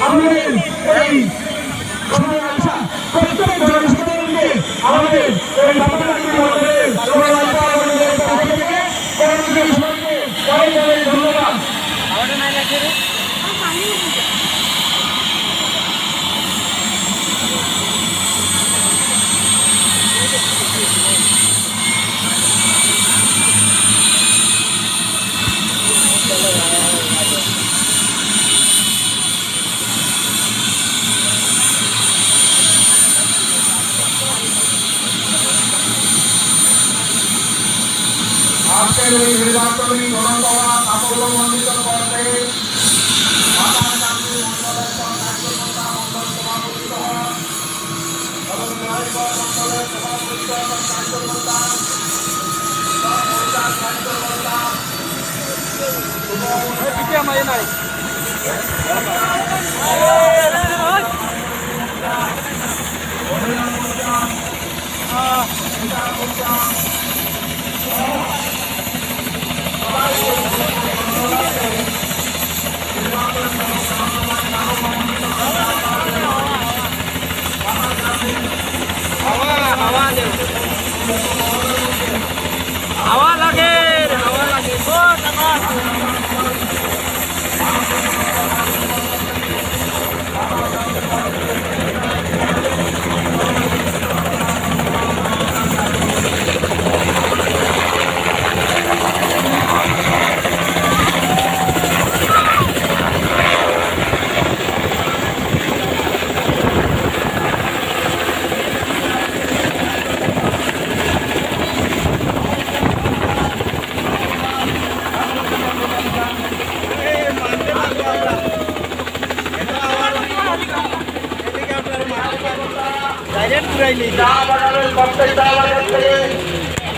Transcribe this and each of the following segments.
আমাদের এই আজকের এই নির্বাচনী গণসভা সাফল্যমণ্ডিত করতে মাতা গান্ধী মন্ডলের কার্যকর্তা মন্ডল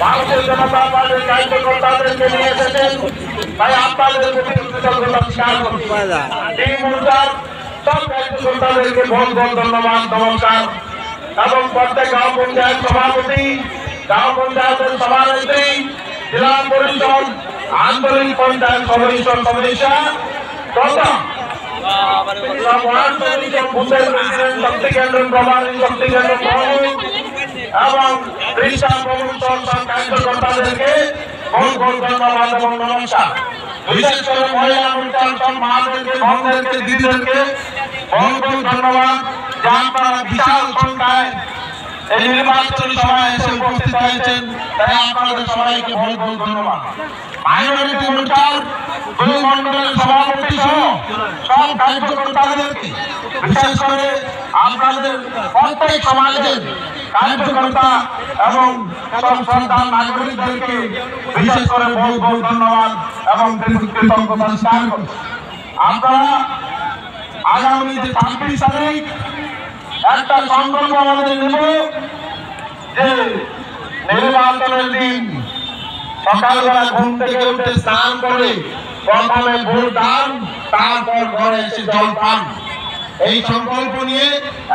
ভারতীয় জনতা পার্টির কার্যকর্তাদেরকে নিয়ে এসেছেন তাই আপনাদের প্রতি কৃতজ্ঞতা স্বীকার করছি এই মুহূর্তার সব কার্যকর্তাদেরকে বহুত বহুত ধন্যবাদ নমস্কার এবং প্রত্যেক গ্রাম পঞ্চায়েত সভাপতি গ্রাম পঞ্চায়েতের সভানেত্রী জেলা পরিষদ আঞ্চলিক পঞ্চায়েত সদস্য সদস্য তথা বুথের শক্তি কেন্দ্র প্রভারী শক্তি কেন্দ্র এবং রিক্সা প্রবর্তন কার্যকর্তাদেরকে বহু ধন্যবাদ এবং নমস্কার বিশেষ করে মহিলা সব মাদেরকে বোনদেরকে দিদিদেরকে বহু ধন্যবাদ যা আপনারা বিশাল সংখ্যায় এই নির্বাচনী সভায় এসে উপস্থিত হয়েছেন, তাই আপনাদের সবাইকে বহুত বহুত ধন্যবাদ। মাইনরিটি মোর্চার দুই মন্ডলের সভাপতি সহ সব কার্যকর্তাদেরকে, বিশেষ করে আপনাদের প্রত্যেক সমাজের কার্যকর্তা এবং সব শ্রদ্ধা নাগরিকদেরকে বিশেষ করে বহুত বহুত ধন্যবাদ এবং কৃতজ্ঞতা স্বীকার করছি। আপনারা আগামী যে ছাব্বিশ তারিখ একটা সংকল্প আমাদের নেব যে নির্বাচনের দিন সকালবেলা ঘুম থেকে উঠে স্নান করে প্রথমে ভোট দান তারপর ঘরে এসে জল পান। এই সংকল্প নিয়ে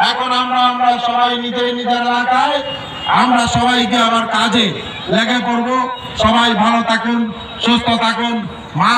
এখন আমরা আমরা সবাই নিজের নিজের এলাকায় আমরা সবাইকে আবার কাজে লেগে পড়ব। সবাই ভালো থাকুন সুস্থ থাকুন মা